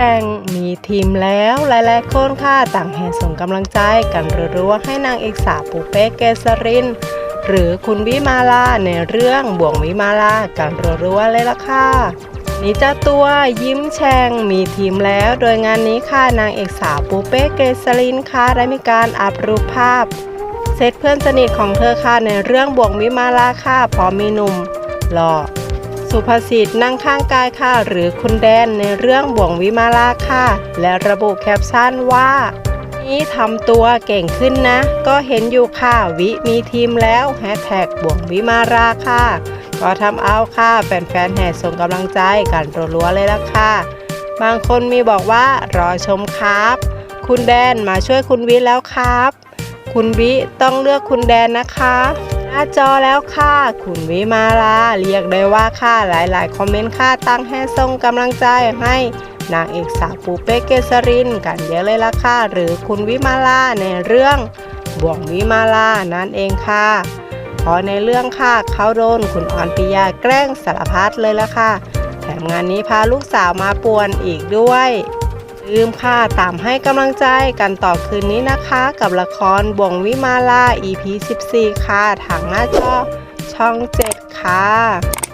แข่งมีทีมแล้วหลายๆคนค่ะต่างแห่ส่งกำลังใจกันรัวๆให้นางเอกสาวปูเป้เกษริน หรือคุณวิมาลาในเรื่องบ่วงวิมาลากันรัวๆเลยล่ะค่ะนี่เจ้าตัวยิ้มแฉ่งมีทีมแล้ว โดยงานนี้ค่ะนางเอกสาวปูเป้เกษรินค่ะได้มีการอัพรูปภาพ เซตเพื่อนสนิทของเธอค่ะในเรื่องบ่วงวิมาลาค่ะพร้อมมีหนุ่มหล่อ สุภาษิตนั่งข้างกายค่ะ หรือคุณแดนในเรื่องบ่วงวิมาลาค่ะ และระบุแคปชั่นว่า นี่ทำตัวเก่งขึ้นนะ ก็เห็นอยู่ค่ะ วิมีทีมแล้วแฮชแท็กบ่วงวิมาราค่ะ ก็ทำเอาค่ะ แฟนๆแห่ส่งกำลังใจกันรัวๆเลยละค่ะ บางคนมีบอกว่ารอชมครับ คุณแดนมาช่วยคุณวิแล้วครับ คุณวิต้องเลือกคุณแดนนะคะ หน้าจอแล้วค่ะ คุณวิมาลาเรียกได้ว่าค่ะหลายๆ คอมเมนต์ค่ะตั้งให้ส่งกำลังใจให้นางเอกสาวปูเป้เกษรินกันเยอะเลยละค่ะ หรือคุณวิมาลาในเรื่องบ่วงวิมาลานั่นเองค่ะเพราะในเรื่องค่ะเขาโดนคุณออนปิยาแกล้งสารพัดเลยละค่ะ แถมงานนี้พาลูกสาวมาป่วนอีกด้วย ลืมค่ะ ตามให้กำลังใจกันต่อคืนนี้นะคะ กับละครบ่วงวิมาลา EP 14 ค่ะ ทางหน้าจอช่อง 7 ค่ะ